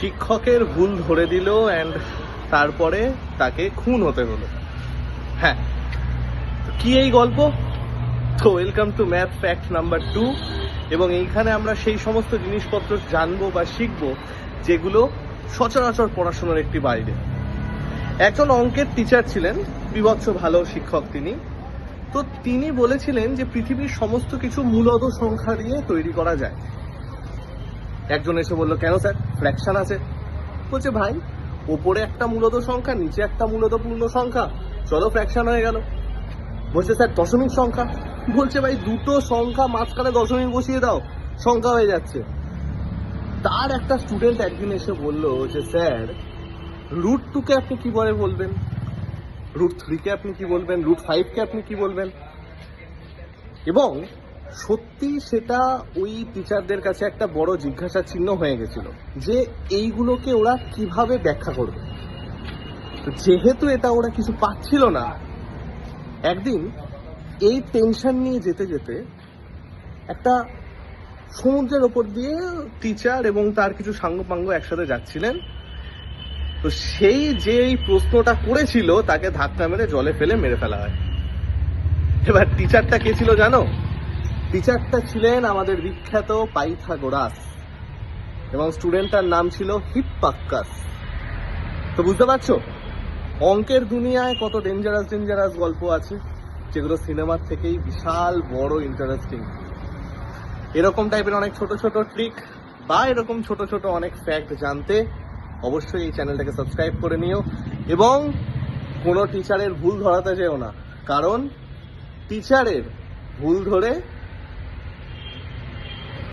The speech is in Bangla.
শিক্ষকের ভুল ধরে দিল অ্যান্ড তারপরে তাকে খুন হতে হলো। হ্যাঁ কি এই গল্প? তো welcome to math fact number two এবং এইখানে আমরা সেই সমস্ত জিনিসপত্র জানব বা শিখব যেগুলো সচরাচর পড়াশোনার একটি বাইরে। একজন অঙ্কের টিচার ছিলেন, বিভৎস ভালো শিক্ষক তিনি। তো তিনি বলেছিলেন যে পৃথিবীর সমস্ত কিছু মূলত সংখ্যা দিয়ে তৈরি করা যায়। একজন এসে বলল, কেন স্যার? ফ্র্যাকশন আছে। বলছে, ভাই, ওপরে একটা মূলত সংখ্যা, নিচে একটা মূলত পূর্ণ সংখ্যা। চলো ফ্র্যাকশন হয়ে গেল। বলছে, স্যার, দশমিক সংখ্যা? বলছে, ভাই, দুটো সংখ্যা মাঝখানে দশমিক বসিয়ে দাও, সংখ্যা হয়ে যাচ্ছে। তার একটা স্টুডেন্ট একদিন এসে বলল যে, স্যার রুট টুকে আপনি কি বলে বলবেন? রুট থ্রিকে আপনি কি বলবেন? রুট ফাইভকে আপনি কি বলবেন? এবং সত্যি সেটা ওই টিচারদের কাছে একটা বড় জিজ্ঞাসা চিহ্ন হয়ে গেছিল যে এইগুলোকে ওরা কীভাবে ব্যাখ্যা করবে। যেহেতু এটা ওরা কিছু পাচ্ছিল না, একদিন এই টেনশন নিয়ে যেতে যেতে একটা সমুদ্রের ওপর দিয়ে টিচার এবং তার কিছু সাঙ্গপাঙ্গ একসাথে যাচ্ছিলেন। তো সেই যে এই প্রশ্নটা করেছিল, তাকে ধাক্কা মেরে জলে ফেলে মেরে ফেলা হয়। এবার টিচারটা কে ছিল জানো? টিচারটা ছিলেন আমাদের বিখ্যাত পাইথাগোরাস, এবং স্টুডেন্টটার নাম ছিল হিপ্পাক্কাস। তো বুঝতে পারছ? অঙ্কের দুনিয়ায় কত ডেঞ্জারাস ডেঞ্জারাস গল্প আছে, যেগুলো সিনেমার থেকেই বিশাল বড় ইন্টারেস্টিং এরকম টাইপের অনেক ছোট ছোট ট্রিক বা এরকম ছোট ছোট অনেক ফ্যাক্ট জানতে অবশ্যই এই চ্যানেলটাকে সাবস্ক্রাইব করে নিও, এবং কোনো টিচারের ভুল ধরাতে যেও না। কারণ টিচারের ভুল ধরে